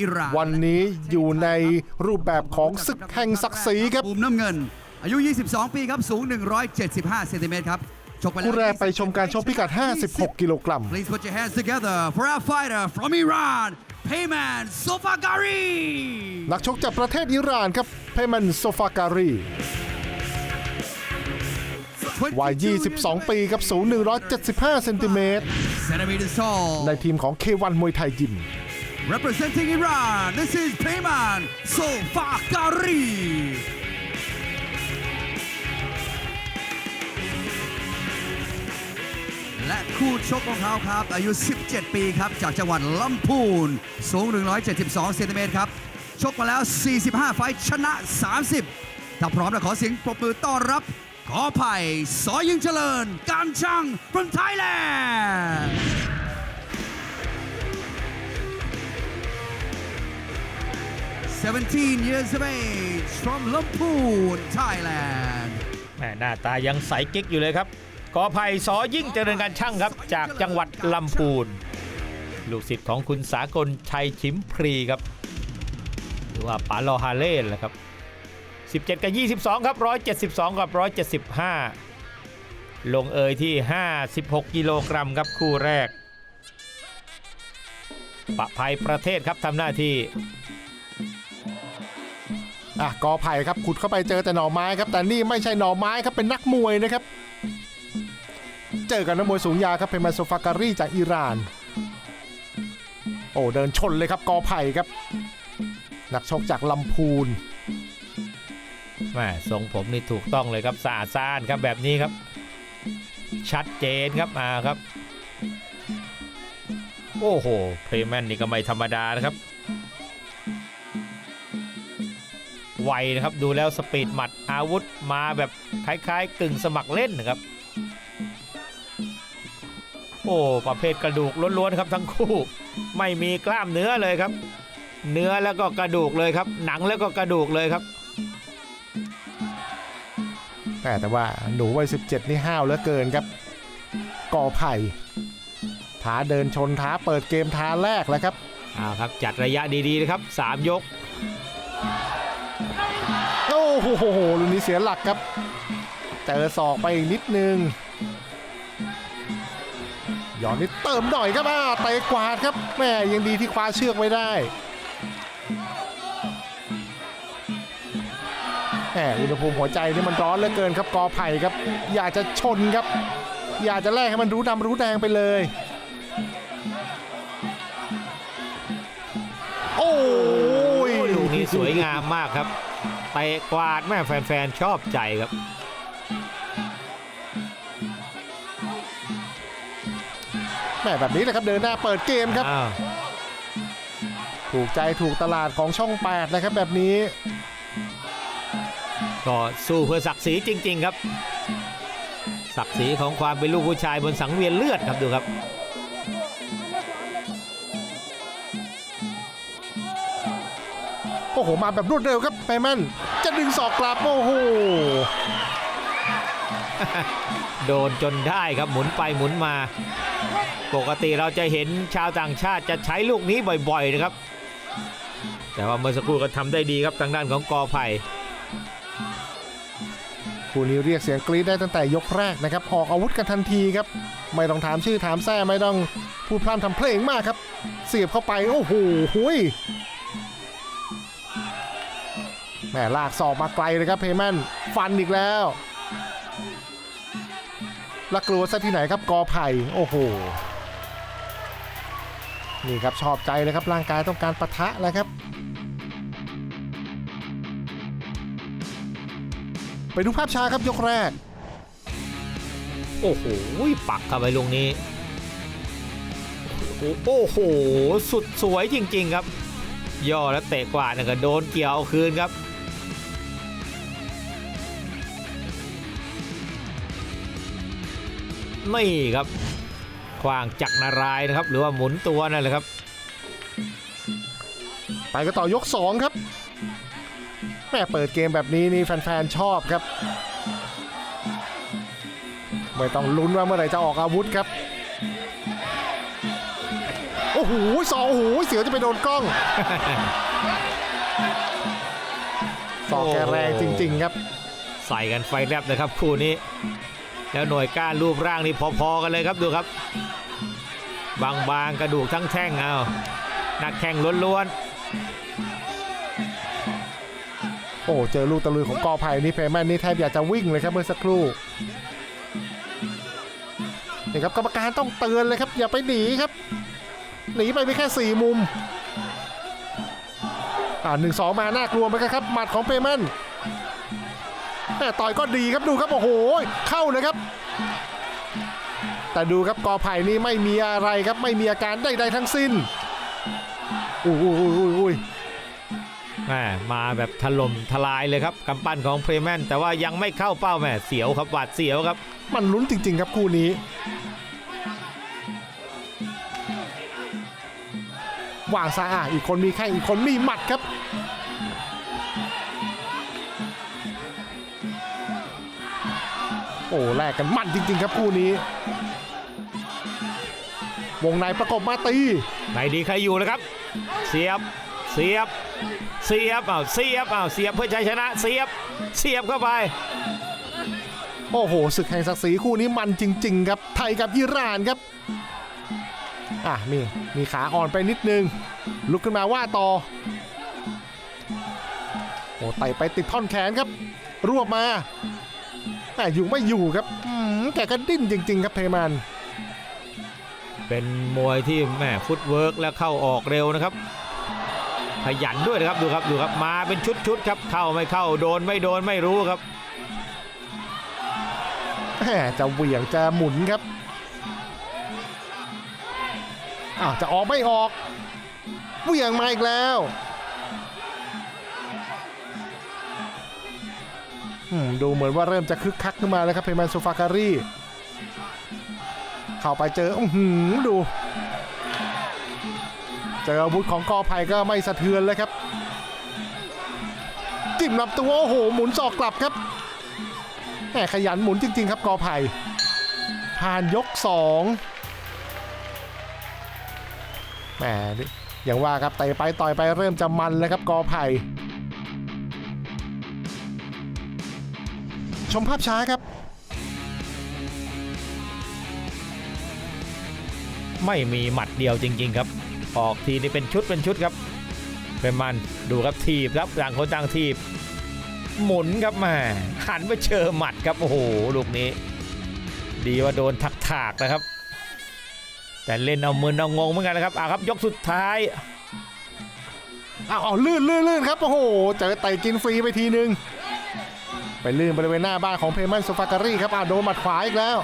อิหร่านวันนี้อยู่ในรูปแบบของศึกแห่งศักดิ์ศรีครับมุมน้ำเงิน อายุ 22 ปีครับสูง 175เซนติเมตรครับชกไปแล้วคู่แรกไปชมการชกพิกัด 56 กิโลกรัม Please put your hands together for our fighter from Iran Payman Sofagari นักชกจากประเทศอิหร่านครับเพมันโซฟาการีวัย 22 ปีครับสูง 175 เซนติเมตร centimeters tall ในทีมของ K1 มวยไทยยิม representing Iran this is Payman Sofagari และคู่ชกของเขาครับ อายุ 17 ปีครับ จากจังหวัดลำพูน สูง 172 เซนติเมตรครับ ชกมาแล้ว 45 ไฟชนะ 30 ถ้าพร้อมแล้วขอเสียงปรบมือต้อนรับ ขอไผ่สอยิงเจริญ การช่าง from Thailand 17 years of age from Lampoon, Thailand. แหม่หน้าตายังใสกิ๊กอยู่เลยครับกอภัยสอยิ่งเจริญการช่างครับ จากจังหวัดลำพูน ลูกศิษย์ของคุณสากลชัยชิมพรีครับ หรือว่าป๋าลอฮาเล่นแหละครับ 17 กับ 22 ครับ 172 กับ 175 ลงเอยที่ 56 กิโลกรัมครับคู่แรก ปะภัยประเทศครับทำหน้าที่ อะกอไผ่ครับขุดเข้าไปเจอแต่หน่อไม้ครับ แต่นี่ไม่ใช่หน่อไม้ครับเป็นนักมวยนะครับ เจอกับนักมวยสูงยาครับเพมันโซฟาการีจากอิหร่าน โอ้เดินชนเลยครับกอไผ่ครับ นักชกจากลำพูนแม่ทรงผมนี่ถูกต้องเลยครับสะอาดสะอ้านครับแบบนี้ครับ ชัดเจนครับมาครับ โอ้โหเพลย์แมนนี่ก็ไม่ธรรมดานะครับ ไวนะครับ ดูแล้วสปีดหมัดอาวุธมาแบบคล้ายๆกึ่งสมัครเล่นนะครับ โอ้ประเภทกระดูกล้วนๆครับทั้งคู่ ไม่มีกล้ามเนื้อเลยครับ เนื้อแล้วก็กระดูกเลยครับ หนังแล้วก็กระดูกเลยครับแต่แต่ว่าหนูวัย17 นี่ห้าวเหลือเกินครับกอไผ่ท้าเดินชนท้าเปิดเกมท้าแรกแล้วครับเอาครับจัดระยะดีๆนะครับ 3 ยก โอ้โหลูกนี้เสียหลักครับเจอศอกไปอีกนิดนึงหยอนนิดเติมหน่อยครับอ่าเตะกวาดครับแม่ยังดีที่คว้าเชือกไว้ได้แหมอุณหภูมิหัวใจนี่มันร้อนเหลือเกินครับกอไผ่ครับ อยากจะชนครับ อยากจะแลกให้มันรู้ดำรู้แดงไปเลย โอ้ยลูกนี้สวยงามมากครับ เตะกวาดแม่แฟนๆ ชอบใจครับ แม่แบบนี้นะครับเดินหน้าเปิดเกมครับ อ้าวถูกใจถูกตลาดของช่อง8นะครับแบบนี้ ก็สู้เพื่อศักดิ์ศรีจริง ๆ ครับ ศักดิ์ศรีของความเป็นลูกผู้ชายบนสังเวียนเลือดครับดูครับ หมาแบบรวดเร็วครับไพแมนจะดึงศอกกลับโอ้โหโดนจนได้ครับหมุนไปหมุนมา ปกติเราจะเห็นชาวต่างชาติจะใช้ลูกนี้บ่อยๆนะครับ แต่ว่าเมื่อสักครู่ก็ทำได้ดีครับทางด้านของกอไผ่คู่นี้เรียกเสียงกรี๊ดได้ตั้งแต่ยกแรกนะครับ ออกอาวุธกันทันทีครับ ไม่ต้องถามชื่อถามแท้ไม่ต้องพูดพร่ำทำเพลงมากครับ เสียบเข้าไป โอ้โหหุย แม่ลากศอกมาไกลเลยครับเพแมนฟันอีกแล้วล้วกลัวซะที่ไหนครับกอไผ่โอ้โหนี่ครับชอบใจเลยครับร่างกายต้องการปะทะแล้วครับ ไปดูภาพช้าครับยกแรก โอ้โหปักเข้าไปลูกนี้โอ้โหโอ้โห สุดสวยจริง ๆ ครับ ย่อแล้วเตะกว่าเนี่ยก็โดนเกี่ยวคืนครับ นี่ครับขวางจักรนารายณ์นะครับ หรือว่าหมุนตัวนั่นแหละครับ ไปกันต่อยก 2 ครับแม่เปิดเกมแบบนี้นี่แฟนๆชอบครับ ไม่ต้องลุ้นว่าเมื่อไหร่จะออกอาวุธครับ โอ้โอ้โหสองโอ้โหเสียวจะไปโดนกล้องสองแกแรงจริง ๆ ครับ ใส่กันไฟแลบนะครับคู่นี้ แล้วหน่วยก้านรูปร่างนี่พอๆกันเลยครับดูครับ บางๆกระดูกทั้งแท่งเอานักแข่งล้วนโอ้เจอลูกตะลุยของกอไผ่นี่เพย์แมนนี่แทบอยากจะวิ่งเลยครับเมื่อสักครู่นี่ครับกรรมการต้องเตือนเลยครับอย่าไปหนีครับ หนีไปไม่แค่สี่มุมอ่าหนึ่งสองมาน่ากลัวไหมครับหมัดของเพย์แมน ต่อยก็ดีครับดูครับโอ้โหเข้าเลยครับ แต่ดูครับกอไผ่นี่ไม่มีอะไรครับไม่มีอาการใดๆทั้งสิ้นอุ้ยอุ้ยอุ้ยอุ้ยๆแหมมาแบบถล่มทลายเลยครับกำปั้นของเพรแมนแต่ว่ายังไม่เข้าเป้าแหมเสียวครับหวาดเสียวครับ มันลุ้นจริง ๆ ครับคู่นี้วางซ้ายอะอีกคนมีแข้งอีกคนมีหมัดครับ โอ้แลกกันมันจริง ๆ ครับคู่นี้ วงในประกบมาตีใครดีใครอยู่นะครับ เสียบเสียบเสียบอ้าวเสียบอ้าวเสียบเพื่อชัยชนะ เสียบเสียบเข้าไปโอ้โหศึกแห่งศักดิ์ศรีคู่นี้มันจริง ๆ ครับไทยกับอิหร่านครับอะมีมีขาอ่อนไปนิดนึง ลุกขึ้นมาว่าต่อโอ้ไต่ไปติดท่อนแขนครับ รวบมาแต่ อยู่ไม่อยู่ครับอืมแกก็ดิ้นจริง ๆ ครับเพย์แมนเป็นมวยที่แหมฟุตเวิร์กและเข้าออกเร็วนะครับ ขยันด้วยนะครับดูครับดูครับมาเป็นชุดๆครับเข้าไม่เข้าโดนไม่โดนไม่รู้ครับแหมจะเหวี่ยงจะหมุนครับอ้าวจะออกไม่ออกเหวี่ยงมาอีกแล้ว ดูเหมือนว่าเริ่มจะคึกคักขึ้นมาแล้วครับเพย์แมนโซฟาการีเข้าไปเจออื้อหือดู เจออาวุธของกอไผ่ก็ไม่สะเทือนเลยครับจิ้มลำตัวโอ้โหหมุนศอกกลับครับแหมขยันหมุนจริง ๆ ครับกอไผ่ผ่านยกสองแหมอย่างว่าครับเตะไปต่อยไปเริ่มจะมันแล้วครับกอไผ่ ชมภาพช้าครับ ไม่มีหมัดเดียวจริง ๆ ครับ ออกทีนี่เป็นชุดเป็นชุดครับ เป็นมันดูครับทีบครับต่างคนต่างทีบ หมุนครับแหมาหันไปเจอหมัดครับโอ้โหลูกนี้ ดีว่าโดนถักถากๆนะครับ แต่เล่นเอามือเอางงเหมือนกันนะครับอะครับยกสุดท้ายอ้าวเอาลื่นลื่นลื่นครับโอ้โหเจอไต่กินฟรีไปทีนึง ไปลื่นบริเวณหน้าบ้านของเพย์แมนโซฟาการีครับอ้าวโดนหมัดขวาอีกแล้ว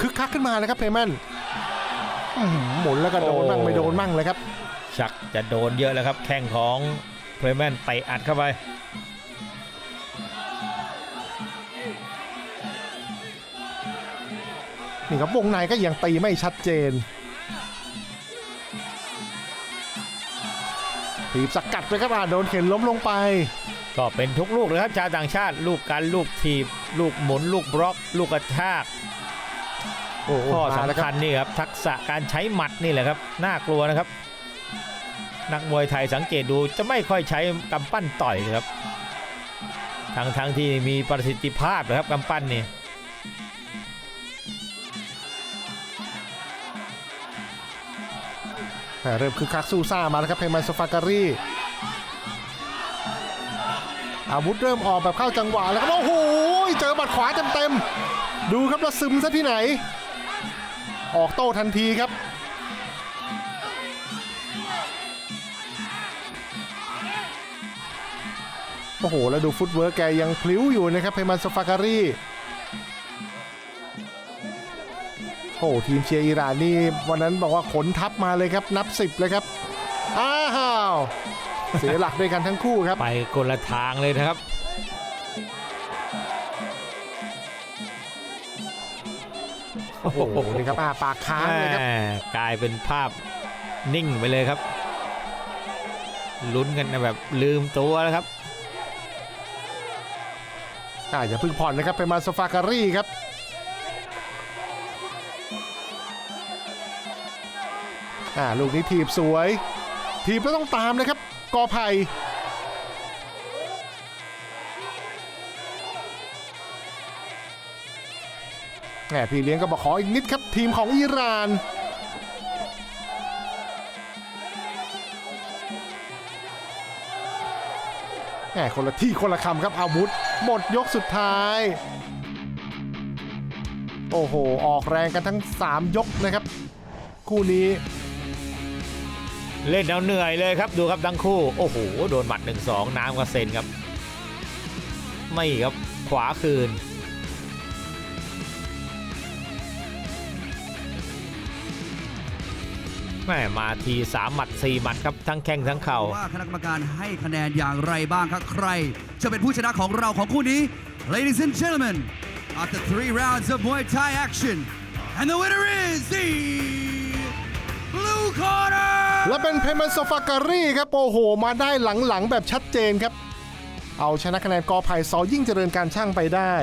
คึกคักขึ้นมาเลยครับเพย์แมนอื้อหือหมุนแล้วก็โดนมั่งโอ้ไม่โดนมั่งเลยครับ ชักจะโดนเยอะแล้วครับ แข้งของเพรแมนเตะอัดเข้าไปนี่ครับวงในก็ยังตีไม่ชัดเจนถีบสกัดไปครับอ่าโดนเข็นล้มลงไป ก็เป็นทุกลูกเลยครับชาวต่างชาติ ลูกกันลูกทีบ ลูกหมุน ลูกบล็อก ลูกกระชากโอ้โหข้อมาแล้วสำคคัรัญบนี่ครับทักษะการใช้หมัดนี่แหละครับน่ากลัวนะครับ นักมวยไทยสังเกตดูจะไม่ค่อยใช้กำปั้นต่อยครับทั้งทั้งที่มีประสิทธิภาพนะครับกำปั้นนี่อ่าเริ่มคึกคักสู้ซ่ามาแล้วครับเพย์แมนโซฟาการี อาวุธเริ่มออกแบบเข้าจังหวะแล้วครับโอ้โหเจอหมัดขวาเต็มๆดูครับแล้วซึมซะที่ไหน ออกโต้ทันทีครับโอ้โห แล้วดูฟุตเวิร์กแกยังพลิ้วอยู่นะครับเพย์แมนโซฟาการีโอ้โหทีมเชียร์อิหร่านนี่วันนั้นบอกว่าขนทัพมาเลยครับนับสิบเลยครับ อ้าว เสียหลักด้วยกันทั้งคู่ครับ ไปคนละทางเลยนะครับ โอ้โหนี่ครับอาปากค้างเลยครับแหม่กลายเป็นภาพนิ่งไปเลยครับ ลุ้นกันแบบลืมตัวแล้วครับ อ่าอย่าเพึ่งผ่อนนะครับเป็นมาโซฟาการีครับ อ่าลูกนี้ถีบสวย ถีบแล้วต้องตามนะครับ กอไผ่แหมพี่เลี้ยงก็บอกขออีกนิดครับทีมของอิหร่าน แหมคนละที่คนละคำครับอาวุธ หมดยกสุดท้าย โอ้โห ออกแรงกันทั้ง 3 ยกนะครับ คู่นี้ เล่นเอาเหนื่อยเลยครับดูครับทั้งคู่ โอ้โห โดนหมัด 1 2 น้ำกระเซ็นครับ ไม่ครับขวาคืน แม่มาที3หมัด4หมัดครับทั้งแข้งทั้งเข่าว่าคณะกรรมการให้คะแนนอย่างไรบ้างครับใคร จะเป็นผู้ชนะของเราของคู่นี้ Ladies and gentlemen after three rounds of Muay Thai action and the winner is the และเป็นเพมันโซฟาการีครับโอ้โห มาได้หลังๆแบบชัดเจนครับ เอาชนะคะแนนกอไผ่ซอยิ่งเจริญการช่างไปได้